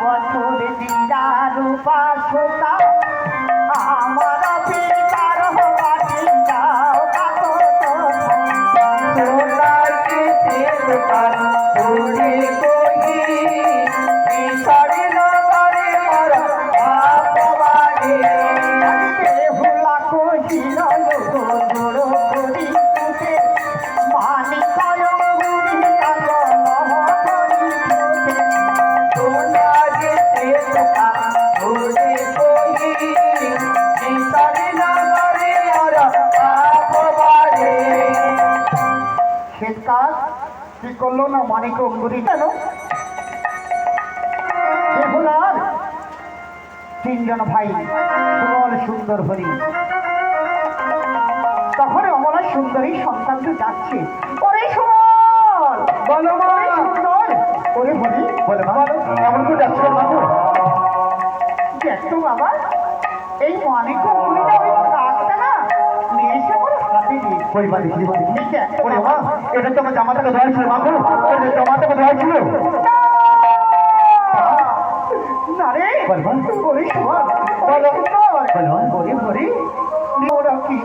বছর দিদার রূপা কি করল না মানিক অঙ্গুরি কেন? বেহুলার তিনজন ভাই সুবল সুন্দর হরি। তখন অমলা সুন্দরী সন্তানটি যাচ্ছে ওরে সুবল বলো সুন্দর ওরে হরি বলে মা এমন করে যাচ্ছিল বাবু দেখতো বাবা এই মানিক অঙ্গুরিটা ওই বাড়ি কি বলি এই দেখতো ওরে মা এটা তো আমার জামাটাকে ধরেছিল বাবু। ওরে জামাটাকে ধরেছিল না রে বল, বল। ওরে সুবল ওরে সুন্দর বল, বল। ওরে ওরা কি